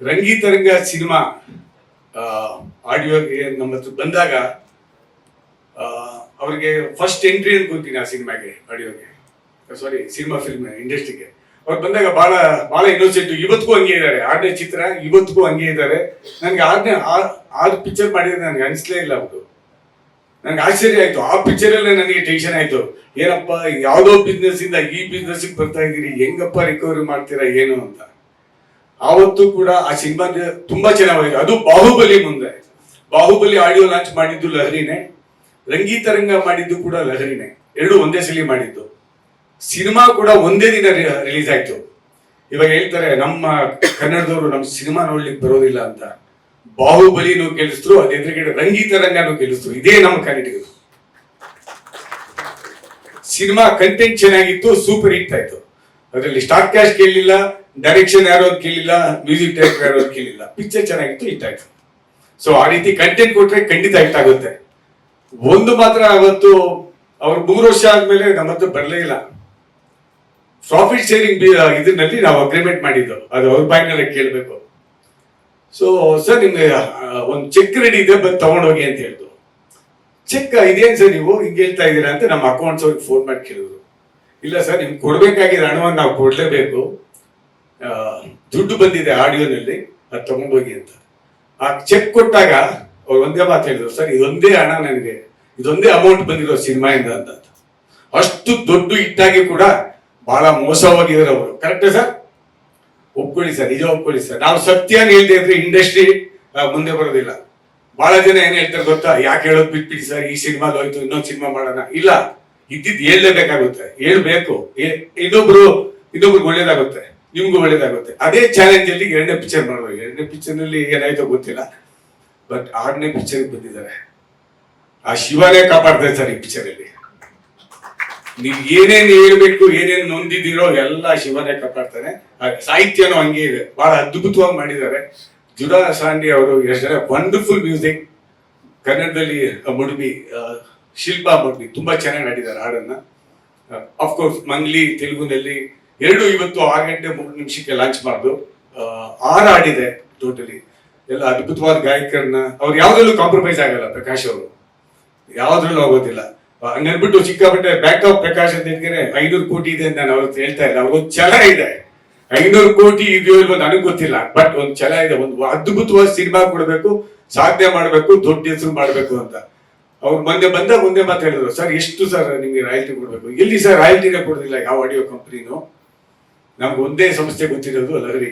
ರಂಗೀತರಂಗ cinema ಆಡಿಯೋಗೆ ನಮ್ಮ ಹತ್ರ ಬಂದಾಗ ಅವರಿಗೆ ಫಸ್ಟ್ ಎಂಟ್ರಿ ಅನ್ಕೊಂತೀನಿ ಆ ಸಿನಿಮಾಗೆ, ಆಡಿಯೋಗೆ. ಸಾರಿ ಸಿನಿಮಾ ಫಿಲ್ಮ್ ಇಂಡಸ್ಟ್ರಿಗೆ ಅವ್ರು ಬಂದಾಗ ಬಹಳ ಬಹಳ ಇನ್ನೋಸೆಂಟ್ ಇವತ್ತಿಗೂ ಹಂಗೆ ಇದ್ದಾರೆ. ಆರನೇ ಚಿತ್ರ ಇವತ್ತಿಗೂ ಹಂಗೆ ಇದ್ದಾರೆ. ನನಗೆ ಆರನೇ ಆರು ಪಿಕ್ಚರ್ ಮಾಡಿದ್ರೆ ನನಗೆ ಅನಿಸ್ಲೇ ಇಲ್ಲ ಅವರು ನನಗೆ ಆಶ್ಚರ್ಯ ಆಯ್ತು. ಆ ಪಿಕ್ಚರ್ ಅಲ್ಲೇ ನನಗೆ ಟೆನ್ಷನ್ ಆಯ್ತು. ಏನಪ್ಪ, ಯಾವುದೋ ಬಿಸ್ನೆಸ್ ಇಂದ ಈ ಬಿಸ್ನೆಸ್ ಬರ್ತಾ ಇದ್ದೀರಿ, ಹೆಂಗಪ್ಪ ರಿಕವರಿ ಮಾಡ್ತೀರಾ, ಏನು ಅಂತ. ಆವತ್ತು ಕೂಡ ಆ ಸಿನಿಮಾ ತುಂಬಾ ಚೆನ್ನಾಗಿದೆ ಅದು ಬಾಹುಬಲಿ ಮುಂದೆ. ಬಾಹುಬಲಿ ಆಡಿಯೋ ಲಾಂಚ್ ಮಾಡಿದ್ದು ಲಹರಿನೇ. ರಂಗೀತರಂಗ ಮಾಡಿದ್ದು ಕೂಡ ಲಹರಿನೇ. ಎರಡು ಒಂದೇ ಸಲ ಮಾಡಿದ್ದು. ಸಿನಿಮಾ ಕೂಡ ಒಂದೇ ದಿನ ರಿಲೀಸ್ ಆಯ್ತು. ಇವಾಗ ಹೇಳ್ತಾರೆ, ನಮ್ಮ ಕನ್ನಡದವರು ನಮ್ಮ ಸಿನಿಮಾ ನೋಡ್ಲಿಕ್ಕೆ ಬರೋದಿಲ್ಲ ಅಂತ. ಬಾಹುಬಲಿನೂ ಗೆಲ್ಲಿಸಿದ್ರು ಅದೇ ರಂಗೀತರಂಗನೂ ಗೆಲ್ಲಿಸಿದ್ರು ಇದೇ ನಮ್ಮ ಕನ್ನಡಿಗರು. ಸಿನಿಮಾ ಕಂಟೆಂಟ್ ಚೆನ್ನಾಗಿತ್ತು ಸೂಪರ್ ಹಿಟ್ ಆಯ್ತು. ಅದರಲ್ಲಿ ಸ್ಟಾರ್ ಕ್ಯಾಶ್ ಕೇಳಲಿಲ್ಲ. ಡೈರೆಕ್ಷನ್ ಯಾರು ಅಂತ ಕೇಳಿಲ್ಲ ಮ್ಯೂಸಿಕ್ ಡೈರೆಕ್ಟರ್ ಯಾರು ಅಂತ ಕೇಳಿಲ್ಲ. ಪಿಕ್ಚರ್ ಚೆನ್ನಾಗಿತ್ತು ಹಿಟ್ ಆಯ್ತು. ಸೊ ಆ ರೀತಿ ಕಂಟೆಂಟ್ ಕೊಟ್ರೆ ಖಂಡಿತ ಹಿಟ್ ಆಗುತ್ತೆ. ಒಂದು ಮಾತ್ರ ಅವತ್ತು ಅವ್ರು ಮೂರು ವರ್ಷ ಆದ್ಮೇಲೆ ನಮ್ಮ ಹತ್ರ ಬರಲೇ ಇಲ್ಲ. ಪ್ರಾಫಿಟ್ ಶೇರಿಂಗ್ ಇದರಲ್ಲಿ ನಾವು ಅಗ್ರಿಮೆಂಟ್ ಮಾಡಿದ್ದು. ಅದು ಅವ್ರ ಬಾಯಿನಲ್ಲೇ ಕೇಳಬೇಕು. ಸೊ ಸರ್ ನಿಮ್ಗೆ ಒಂದು ಚೆಕ್ ರೆಡಿ ಇದೆ, ಬಂದು ತಗೊಂಡೋಗಿ ಅಂತ ಹೇಳಿದ್ರು ಚೆಕ್ ಇದೇನ್ ಸರ್ ನೀವು? ಹಿಂಗೆ ಹೇಳ್ತಾ ಇದ್ದೀರಾ ಅಂತ ನಮ್ಮ ಅಕೌಂಟ್ಸ್ ಅವ್ರಿಗೆ ಫೋನ್ ಮಾಡಿ ಕೇಳಿದ್ರು. ಇಲ್ಲ ಸರ್ ನಿಮ್ಗೆ ಕೊಡ್ಬೇಕಾಗಿರೋ ಹಣವನ್ನು ನಾವು ಕೊಡ್ಲೇಬೇಕು. ದುಡ್ಡು ಬಂದಿದೆ ಆಡಿಯೋನಲ್ಲಿ, ಅದು ತಗೊಂಡೋಗಿ ಅಂತ. ಆ ಚೆಕ್ ಕೊಟ್ಟಾಗ ಅವ್ರು ಒಂದೇ ಮಾತು ಹೇಳಿದ್ರು, ಸರ್, ಇದೊಂದೇ ಹಣ ನನಗೆ, ಇದೊಂದೇ ಅಮೌಂಟ್ ಬಂದಿರೋ ಸಿನಿಮಾಯಿಂದ ಅಂತ. ಅಷ್ಟು ದೊಡ್ಡ ಇಟ್ಟಾಗಿ ಕೂಡ ಬಹಳ ಮೋಸವಾಗಿದ್ದಾರೆ ಅವರು. Correct sir? ಒಪ್ಕೊಳ್ಳಿ, ಸರ್, ನಿಜ ಒಪ್ಕೊಳ್ಳಿ, ಸರ್. ನಾವು ಸತ್ಯನ ಹೇಳಿದೆ ಇದ್ರೆ ಇಂಡಸ್ಟ್ರಿ ಮುಂದೆ ಬರೋದಿಲ್ಲ. ಬಹಳ ಜನ ಏನ್ ಹೇಳ್ತಾರೆ ಗೊತ್ತಾ? ಯಾಕೆ ಹೇಳೋದು ಬಿಟ್ಬಿಡಿ, ಸರ್, ಈ ಸಿನಿಮಾ ಹೋಯ್ತು, ಇನ್ನೊಂದು ಸಿನಿಮಾ ಮಾಡೋಣ. ಇಲ್ಲ ಇದ್ದಿದ್ದು ಹೇಳಲೇಬೇಕಾಗುತ್ತೆ. ಹೇಳ್ಬೇಕು. ಇನ್ನೊಬ್ರು, ಇನ್ನೊಬ್ರಿಗೆ ಒಳ್ಳೇದಾಗುತ್ತೆ. ನಿಮ್ಗೂ ಒಳ್ಳೇದಾಗುತ್ತೆ. ಅದೇ ಚಾಲೆಂಜ್ ಅಲ್ಲಿ ಎರಡನೇ ಪಿಕ್ಚರ್ ಮಾಡೋದು ಎರಡನೇ ಪಿಕ್ಚರ್ನಲ್ಲಿ ಏನಾಯ್ತೋ ಗೊತ್ತಿಲ್ಲ. ಬಟ್ ಆರನೇ ಪಿಕ್ಚರ್ ಬಂದಿದ್ದಾರೆ. ಆ ಶಿವನೇ ಕಾಪಾಡ್ತಾರೆ ಸರ್ ಈ ಪಿಕ್ಚರ್ ಅಲ್ಲಿ. ನೀವು ಏನೇನು ಹೇಳ್ಬೇಕು, ಏನೇನು ನೊಂದಿದ್ದೀರೋ ಎಲ್ಲ ಶಿವನೇ ಕಾಪಾಡ್ತಾನೆ ಸಾಹಿತ್ಯನೂ ಹಂಗೆ ಇದೆ. ಬಹಳ ಅದ್ಭುತವಾಗಿ ಮಾಡಿದ್ದಾರೆ. ಜುಡಾ ಸಾಂಡಿ ಅವರು ಎಷ್ಟು ವಂಡರ್ಫುಲ್ ಮ್ಯೂಸಿಕ್ ಕನ್ನಡದಲ್ಲಿ ಮುಡುಬಿ ಶಿಲ್ಪಾ ಮುಡುಬಿ ತುಂಬಾ ಚೆನ್ನಾಗಿ ಆಡಿದ್ದಾರೆ ಹಾಡನ್ನ. ಅಫ್ಕೋರ್ಸ್ ಮಂಗ್ಲಿ, ತೆಲುಗುನಲ್ಲಿ ಎರಡು ಇವತ್ತು ಆರು ಗಂಟೆ ಮೂರು ನಿಮಿಷಕ್ಕೆ ಲಾಂಚ್ ಮಾಡಿದ್ರು ಆರು ಹಾಡಿದೆ ಟೋಟಲಿ ಎಲ್ಲ ಅದ್ಭುತವಾದ ಗಾಯಕರನ್ನ, ಅವ್ರು ಯಾವ್ದ್ರಲ್ಲೂ ಕಾಂಪ್ರಮೈಸ್ ಆಗಲ್ಲ ಪ್ರಕಾಶ್ ಅವರು. ಯಾವ್ದ್ರಲ್ಲೂ ಹೋಗೋದಿಲ್ಲ ಹಂಗನ್ಬಿಟ್ಟು ಸಿಕ್ಕಾಪಟ್ಟೆ ಬ್ಯಾಕ್ ಆಫ್ ಪ್ರಕಾಶ್ ಅಂತ ಹೇಳಿದ್ರೆ ಐನೂರು ಕೋಟಿ ಇದೆ ಅಂತ ನಾನು ಅವ್ರಿಗೆ ಹೇಳ್ತಾ ಇಲ್ಲ ಅವ್ರೊಂದು ಛಲ ಇದೆ. ಐನೂರು ಕೋಟಿ ಇದೆಯೋ ಇಲ್ವೋ ನನಗೆ ಗೊತ್ತಿಲ್ಲ. ಬಟ್ ಒಂದು ಛಲ ಇದೆ, ಒಂದು ಅದ್ಭುತವಾದ ಸಿನಿಮಾ ಕೊಡಬೇಕು, ಸಾಧನೆ ಮಾಡಬೇಕು, ದೊಡ್ಡ ಹೆಸರು ಮಾಡಬೇಕು ಅಂತ. ಅವ್ರು ಮೊನ್ನೆ ಬಂದಾಗ ಮುಂದೆ ಮಾತು ಹೇಳಿದ್ರು, ಸರ್, ಎಷ್ಟು ಸರ್ ನಿಮಗೆ ರಾಯಲ್ಟಿ ಕೊಡಬೇಕು? ಎಲ್ಲಿ ಸರ್ ರಾಯಲ್ಟಿನೇ ಕೊಡೋದಿಲ್ಲ. ಯಾವ ಆಡಿಯೋ ಕಂಪ್ನಿನೂ ನಮ್ಗೆ ಒಂದೇ ಸಂಸ್ಥೆ ಗೊತ್ತಿರೋದು ಲಹರಿ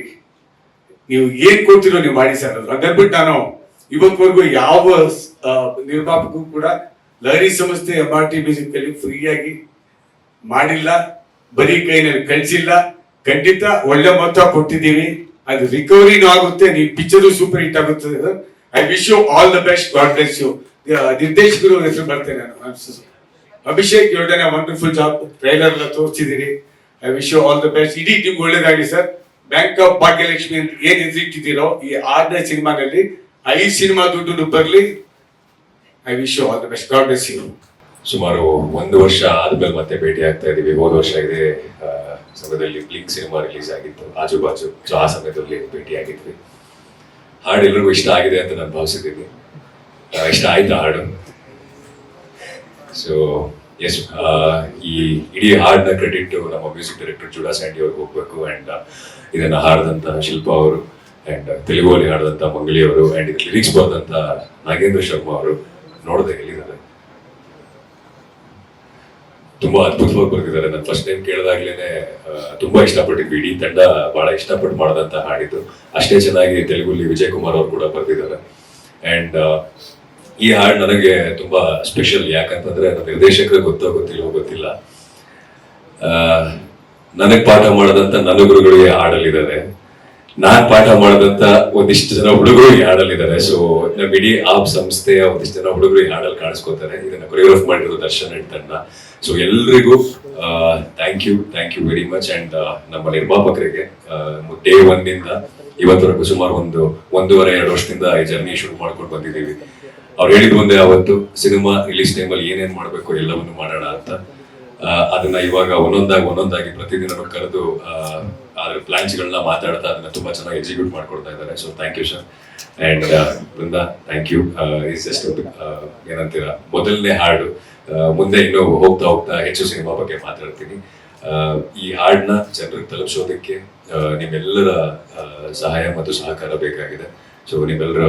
ನೀವು ಏನ್ ಕೊಡ್ತಿರೋ ನೀವು ಮಾಡಿ ಸರ್ ಅದು. ಅದನ್ಬಿಟ್ಟು ನಾನು ಇವತ್ವರೆಗೂ ಯಾವ ನಿರ್ಮಾಪಕೂ ಕೂಡ ಲಹರಿ ಸಂಸ್ಥೆ ಎಂ ಆರ್ ಟಿ ಮ್ಯೂಸಿಕ್ ಅಲ್ಲಿ ಫ್ರೀಯಾಗಿ ಮಾಡಿಲ್ಲ, ಬರೀ ಕೈನಲ್ಲಿ ಕಳಿಸಿಲ್ಲ. ಖಂಡಿತ ಒಳ್ಳೆ ಮೊತ್ತ ಕೊಟ್ಟಿದ್ದೀವಿ. ಅದು ರಿಕವರಿನೂ ಆಗುತ್ತೆ, ನೀವು ಪಿಕ್ಚರು ಸೂಪರ್ ಹಿಟ್ ಆಗುತ್ತೆ. I wish you all the best, God bless you. ನಿರ್ದೇಶಕರು ಹೆಸರು ಬರ್ತೇನೆ ನಾನು. ಅಭಿಷೇಕ್ ಯೋಡನೆ ವಂಡರ್ಫುಲ್ ಜಾಬ್ ಟ್ರೈಲರ್ ಎಲ್ಲ ತೋರಿಸಿದಿರಿ I wish you all the best ಇಡೀ ನಿಮ್ಗೆ ಒಳ್ಳೇದಾಗಲಿ ಸರ್ ಬ್ಯಾಂಕ್ ಆಫ್ ಭಾಗ್ಯಲಕ್ಷ್ಮಿ ಅಂತ ಏನ್ ಹೆಸರಿಟ್ಟಿದ್ದೀರೋ ಈ ಆರನೇ ಸಿನಿಮಾದಲ್ಲಿ ಐದು ಸಿನಿಮಾ ದುಡ್ಡು ಬರಲಿ. I wish you all the best God bless you ಸುಮಾರು ಒಂದು ವರ್ಷ ಆದ್ಮೇಲೆ ಮತ್ತೆ ಭೇಟಿ ಆಗ್ತಾ ಇದೀವಿ. ಹೋದ ವರ್ಷ ಇದೆ ಸಮಯದಲ್ಲಿ ಬ್ಲಿಂಕ್ ಸಿನಿಮಾ ರಿಲೀಸ್ ಆಗಿತ್ತು. ಆಜು ಬಾಜು ಸೊ ಆ ಸಮಯದಲ್ಲಿ ಭೇಟಿ ಆಗಿದ್ವಿ. ಹಾಡು ಎಲ್ರಿಗೂ ಇಷ್ಟ ಆಗಿದೆ ಅಂತ ನಾನು ಭಾವಿಸಿದ್ದೀನಿ. ಇಷ್ಟ ಆಯ್ತು ಹಾಡು? ಸೊ ಎಸ್ ಈ ಇಡೀ ಹಾಡಿನ ಕ್ರೆಡಿಟ್ ನಮ್ಮ ಮ್ಯೂಸಿಕ್ ಡೈರೆಕ್ಟರ್ ಜುಡಾ ಸ್ಯಾಂಡಿ ಅವ್ರಿಗೆ ಹೋಗ್ಬೇಕು ಅಂಡ್ ಇದನ್ನ ಹಾಡಿದಂತ ಶಿಲ್ಪ ಅವರು ಅಂಡ್ ತೆಲುಗುವಲ್ಲಿ ಹಾಡದಂತ ಮಂಗಳಿ ಅವರು ಅಂಡ್ ಇದಕ್ಕೆ ಲಿರಿಕ್ಸ್ ಬರೆದಂತ ನಾಗೇಂದ್ರ ಶರ್ಮಾ ಅವರು ನೋಡದೆ ಎಲ್ಲಿದ್ದಾರೆ. ತುಂಬಾ ಅದ್ಭುತವಾಗಿ ಬರ್ತಿದ್ದಾರೆ ನಾನು ಫಸ್ಟ್ ಟೈಮ್ ಕೇಳಿದಾಗ್ಲೇನೆ ತುಂಬಾ ಇಷ್ಟಪಟ್ಟಿದ್ವಿ. ಇಡೀ ತಂಡ ಬಹಳ ಇಷ್ಟಪಟ್ಟು ಮಾಡದಂತ ಹಾಡಿದ್ದು. ಅಷ್ಟೇ ಚೆನ್ನಾಗಿ ತೆಲುಗುಲಿ ವಿಜಯ್ ಕುಮಾರ್ ಅವರು ಕೂಡ ಬರ್ತಿದ್ದಾರೆ ಅಂಡ್ ಈ ಹಾಡು ನನಗೆ ತುಂಬಾ ಸ್ಪೆಷಲ್ ಯಾಕಂತಂದ್ರೆ ನನ್ನ ನಿರ್ದೇಶಕರಿಗೆ ಗೊತ್ತೋ ಗೊತ್ತಿಲ್ಲ. ಆ, ನನಗ್ ಪಾಠ ಮಾಡದಂತ ನನ್ನ ಈ ಹಾಡಲ್ಲಿದ್ದಾರೆ. ನಾನ್ ಪಾಠ ಮಾಡದಂತ ಒಂದಿಷ್ಟು ಜನ ಹುಡುಗರು ಈ ಹಾಡಲ್ಲಿದ್ದಾರೆ. ಸೊ ನಮ್ಮ ಇಡೀ ಆಪ್ ಸಂಸ್ಥೆಯ ಒಂದಿಷ್ಟು ಜನ ಹುಡುಗರು ಈ ಹಾಡಲ್ಲಿ ಕಾಣಿಸ್ಕೋತಾರೆ. ಇದನ್ನ ಕೊರಿಯೋಗ್ರಾಫ್ ಮಾಡಿರೋ ದರ್ಶನ್ ಅಂಡ್ ತಂಡ. ಸೊ ಎಲ್ರಿಗೂ thank you thank you very much and ನಮ್ಮ ನಿರ್ಮಾಪಕರಿಗೆ ಡೇ ಒನ್ ಇಂದ ಇವತ್ತವರೆಗೂ ಸುಮಾರು ಒಂದು ಒಂದೂವರೆ ಎರಡು ವರ್ಷದಿಂದ ಈ ಜರ್ನಿ ಶುರು ಮಾಡ್ಕೊಂಡು ಬಂದಿದ್ದೀವಿ. ಅವ್ರು ಹೇಳಿದ್ ಮುಂದೆ ಅವತ್ತು ಸಿನಿಮಾ ರಿಲೀಸ್ ಟೈಮಲ್ಲಿ ಏನೇನ್ ಮಾಡ್ಬೇಕು, ಎಲ್ಲವನ್ನು ಮಾಡೋಣ ಅಂತ. ಅದನ್ನ ಇವಾಗ ಒಂದೊಂದಾಗಿ ಒಂದೊಂದಾಗಿ ಪ್ರತಿದಿನ ಕರೆದು ಅದ್ರ ಪ್ಲಾನ್ಸ್ಗಳನ್ನ ಮಾತಾಡ್ತಾ ಅದನ್ನ ತುಂಬಾ ಚೆನ್ನಾಗಿ ಎಕ್ಸಿಕ್ಯೂಟ್ ಮಾಡ್ಕೊಡ್ತಾ ಇದ್ದಾರೆ. So thank you sir and Brinda thank you is just ಏನಂತೀರ, ಮೊದಲನೇ ಹಾಡು. ಮುಂದೆ ಇನ್ನು ಹೋಗ್ತಾ ಹೋಗ್ತಾ ಹೆಚ್ಚು ಸಿನಿಮಾ ಬಗ್ಗೆ ಮಾತಾಡ್ತೀನಿ. ಈ ಹಾಡನ್ನ ಜನರಿಗೆ ತಲುಪಿಸೋದಕ್ಕೆ ನಿಮ್ಮೆಲ್ಲರ ಸಹಾಯ ಮತ್ತು ಸಹಕಾರ ಬೇಕಾಗಿದೆ. ಸೊ ನಿಮ್ಮೆಲ್ಲರ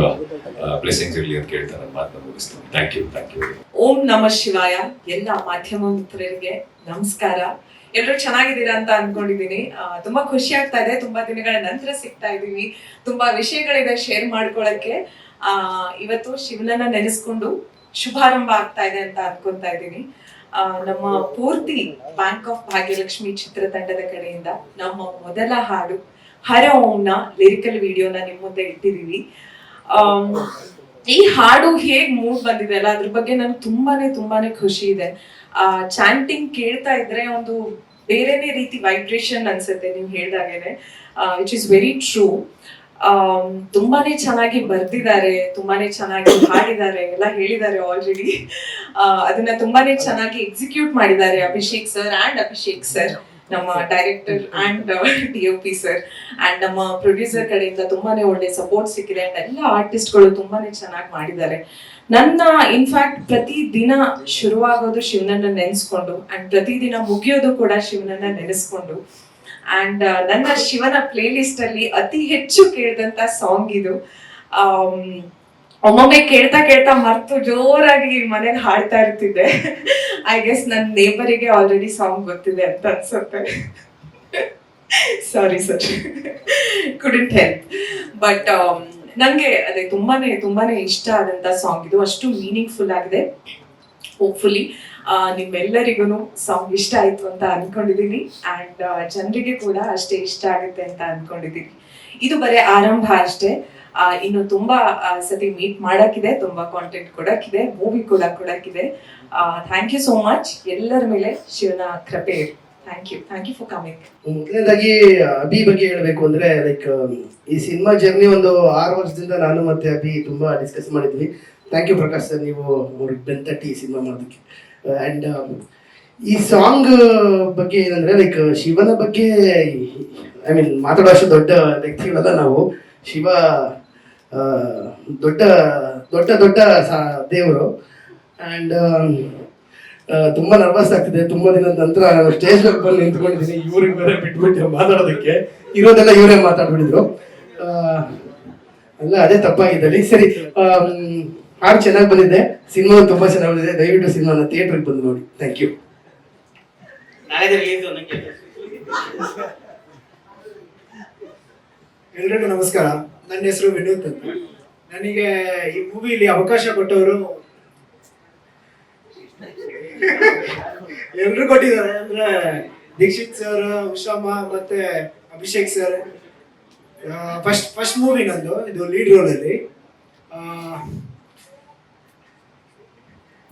ಬ್ಲೆಸ್ಸಿಂಗ್ಸ್ ಇರಲಿ ಅಂತ ಕೇಳ್ತಾ ನನ್ನ ಮಾತನ್ನ ಮುಗಿಸ್ತೀನಿ. ಥ್ಯಾಂಕ್ ಯು ಥ್ಯಾಂಕ್ ಯು ಓಂ ನಮ ಶಿವಾಯ. ಎಲ್ಲ ಮಾಧ್ಯಮ ಮಿತ್ರರಿಗೆ ನಮಸ್ಕಾರ. ಎಲ್ಲರೂ ಚೆನ್ನಾಗಿದ್ದೀರಾ ಅಂತ ಅನ್ಕೊಂಡಿದೀನಿ ಆ, ತುಂಬಾ ಖುಷಿ ಆಗ್ತಾ ಇದೆ. ತುಂಬಾ ದಿನಗಳ ನಂತರ ಸಿಗ್ತಾ ಇದ್ದೀನಿ ತುಂಬಾ ವಿಷಯಗಳಿದೆ ಶೇರ್ ಮಾಡ್ಕೊಳಕ್ಕೆ. ಆ ಇವತ್ತು ಶಿವನನ್ನ ನೆನೆಸ್ಕೊಂಡು ಶುಭಾರಂಭ ಆಗ್ತಾ ಇದೆ ಅಂತ ಅನ್ಕೊಂತಾ ಇದ್ದೀನಿ. ನಮ್ಮ ಪೂರ್ತಿ ಬ್ಯಾಂಕ್ ಆಫ್ ಭಾಗ್ಯಲಕ್ಷ್ಮಿ ಚಿತ್ರತಂಡದ ಕಡೆಯಿಂದ ನಮ್ಮ ಮೊದಲ ಹಾಡು ಹರ ಓಂನ ಲಿರಿಕಲ್ ವಿಡಿಯೋನ ನಿಮ್ಮ ಮುಂದೆ ಇಟ್ಟಿದ್ದೀವಿ ಈ ಹಾಡು ಹೇಗ್ ಮೂಡ್ ಬಂದಿದೆ ಅಲ್ಲ, ಅದ್ರ ಬಗ್ಗೆ ನನ್ಗೆ ತುಂಬಾನೇ ತುಂಬಾನೇ ಖುಷಿ ಇದೆ. ಆ ಚಾಂಟಿಂಗ್ ಕೇಳ್ತಾ ಇದ್ರೆ ಒಂದು ಬೇರೆನೇ ರೀತಿ ವೈಬ್ರೇಷನ್ ಅನ್ಸುತ್ತೆ ನೀವು ಹೇಳ್ದಾಗೇನೆ. ವಿಚ್ ಇಸ್ ವೆರಿ ಟ್ರೂ ತುಂಬಾನೇ ಚೆನ್ನಾಗಿ ಬರ್ದಿದ್ದಾರೆ, ತುಂಬಾನೇ ಚೆನ್ನಾಗಿ ಹಾಡಿದ್ದಾರೆ, ಎಲ್ಲ ಹೇಳಿದ್ದಾರೆ ಆಲ್ರೆಡಿ ಅದನ್ನ ತುಂಬಾನೇ ಚೆನ್ನಾಗಿ ಎಕ್ಸಿಕ್ಯೂಟ್ ಮಾಡಿದ್ದಾರೆ Abhishek sir and Abhishek sir ನಮ್ಮ director and D O P sir and ನಮ್ಮ ಪ್ರೊಡ್ಯೂಸರ್ ಕಡೆಯಿಂದ ತುಂಬಾನೇ ಒಳ್ಳೆ ಸಪೋರ್ಟ್ ಸಿಕ್ಕಿದೆ ಅಂಡ್ ಎಲ್ಲ ಆರ್ಟಿಸ್ಟ್ಗಳು ತುಂಬಾನೇ ಚೆನ್ನಾಗಿ ಮಾಡಿದ್ದಾರೆ. ನನ್ನ ಇನ್ಫ್ಯಾಕ್ಟ್ ಪ್ರತಿ ದಿನ ಶುರುವಾಗೋದು ಶಿವನನ್ನ ನೆನೆಸ್ಕೊಂಡು ಅಂಡ್ ಪ್ರತಿ ದಿನ ಮುಗಿಯೋದು ಕೂಡ ಶಿವನನ್ನ ನೆನೆಸ್ಕೊಂಡು. ಅಂಡ್ ನನ್ನ ಶಿವನ ಪ್ಲೇ ಲಿಸ್ಟ್ ಅಲ್ಲಿ ಅತಿ ಹೆಚ್ಚು ಕೇಳಿದಂತ ಸಾಂಗ್ ಇದು. ಆಮ್, ಒಮ್ಮೊಮ್ಮೆ ಕೇಳ್ತಾ ಕೇಳ್ತಾ ಮರ್ತು ಜೋರಾಗಿ ಮನೇಲಿ ಹಾಡ್ತಾ ಇರ್ತಿದ್ದೆ. ಐ ಗೆಸ್ ನನ್ನ ನೇಬರಿಗೆ ಆಲ್ರೆಡಿ ಸಾಂಗ್ ಗೊತ್ತಿದೆ ಅಂತ ಅನ್ಸುತ್ತೆ. Sorry sir couldn't help but ನನಗೆ ಅದೇ ತುಂಬಾನೇ ತುಂಬಾನೇ ಇಷ್ಟ ಆದಂತ ಸಾಂಗ್ ಇದು. ಅಷ್ಟು ಮೀನಿಂಗ್ಫುಲ್ ಆಗಿದೆ. ಹೋಪ್ಫುಲಿ ನಿಮ್ಮೆಲ್ಲರಿಗೂ ಸಾಂಗ್ ಇಷ್ಟ ಆಯ್ತು ಅಂತ ಅನ್ಕೊಂಡಿದ್ದೀನಿ ಅಂಡ್ ಜನರಿಗೆ ಕೂಡ ಅಷ್ಟೇ ಇಷ್ಟ ಆಗುತ್ತೆ ಅಂತ ಅನ್ಕೊಂಡಿದ್ದೀನಿ ಇದು ಬರೀ ಆರಂಭ ಅಷ್ಟೇ. ಇನ್ನು ತುಂಬಾ ಸತಿ ಮೀಟ್ ಮಾಡಕ್ಕಿದೆ, ತುಂಬಾ ಕಾಂಟೆಂಟ್ ಕೊಡಕ್ಕಿದೆ ಮೂವಿ ಕೂಡ ಕೊಡಕ್ಕಿದೆ. ಥ್ಯಾಂಕ್ ಯು ಸೋ ಮಚ್ ಎಲ್ಲರ ಮೇಲೆ ಶಿವನ ಕೃಪೆ thank you thank you for coming ಮೊದಲನೇದಾಗಿ, ಅಭಿ ಬಗ್ಗೆ ಹೇಳಬೇಕು ಅಂದ್ರೆ ಲೈಕ್ ಈ ಸಿನಿಮಾ ಜರ್ನಿ ಒಂದು ಆರು ವರ್ಷದಿಂದ ನಾನು ಮತ್ತೆ ಅಭಿ ತುಂಬಾ ಡಿಸ್ಕಸ್ ಮಾಡಿದ್ವಿ. ಥ್ಯಾಂಕ್ ಯು ಪ್ರಕಾಶ್ ಸರ್, ನೀವು ಅವ್ರಿಗೆ ಬೆಂತಟ್ಟಿ ಈ ಸಿನಿಮಾ ಮಾಡೋದಕ್ಕೆ. ಆ್ಯಂಡ್ ಈ ಸಾಂಗ್ ಬಗ್ಗೆ ಏನಂದ್ರೆ ಲೈಕ್ ಶಿವನ ಬಗ್ಗೆ ಐ ಮೀನ್ ಮಾತಾಡೋಷ್ಟು ದೊಡ್ಡ ವ್ಯಕ್ತಿಗಳಲ್ಲ ನಾವು. ಶಿವ ದೊಡ್ಡ ದೊಡ್ಡ ದೊಡ್ಡ ದೇವರು. ಆ್ಯಂಡ್ ತುಂಬಾ ನರ್ವಸ್ ಆಗ್ತಿದೆ. ತುಂಬಾ ದಿನದ ನಂತರ ನಾನು ಸ್ಟೇಜ್ ಮೇಲೆ ಬಂದು ನಿಂತ್ಕೊಂಡಿದ್ದೀನಿ. ಇವ್ರಿಗೆ ಬೇರೆ ಬಿಟ್ಬಿಟ್ಟು ಮಾತಾಡೋದಕ್ಕೆ. ಇರೋದೆಲ್ಲ ಇವರೇ ಮಾತಾಡ್ಬಿಟ್ಟಿದ್ರು ಅಲ್ಲ ಅದೇ ತಪ್ಪಾಗಿದ್ದಲ್ಲಿ. ಸರಿ ಹಾಡು ಚೆನ್ನಾಗಿ ಬಂದಿದೆ. ಸಿನಿಮಾ ತುಂಬಾ ಚೆನ್ನಾಗಿ ಬಂದಿದೆ. ದಯವಿಟ್ಟು ಸಿನಿಮಾನ ಥಿಯೇಟ್ರಿಗೆ ಬಂದು ನೋಡಿ. ಥ್ಯಾಂಕ್ ಯು ಎಲ್ರಿಗೂ ನಮಸ್ಕಾರ. ನನ್ನ ಹೆಸರು ವಿನೋದ್ ಅಂತ. ನನಗೆ ಈ ಮೂವಿಲಿ ಅವಕಾಶ ಕೊಟ್ಟವರು ಎಲ್ರು ಕೊಟ್ಟಿದ್ದಾರೆ. ಅಂದ್ರೆ ದೀಕ್ಷಿತ್ ಸರ್ ಉಷಾಮ ಮತ್ತೆ Abhishek sir first first movie ನಂದು. ಇದು ಲೀಡ್ ರೋಲ್ ಅಲ್ಲಿ.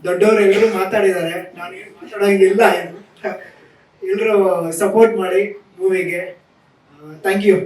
ದೊಡ್ಡವರು ಎಲ್ಲರೂ ಮಾತಾಡಿದ್ದಾರೆ. ನಾನು ಏನು ಮಾತಾಡೋಂಗಿಲ್ಲ. ಎಲ್ಲರೂ ಸಪೋರ್ಟ್ ಮಾಡಿ ಮೂವಿಗೆ ಥ್ಯಾಂಕ್ ಯು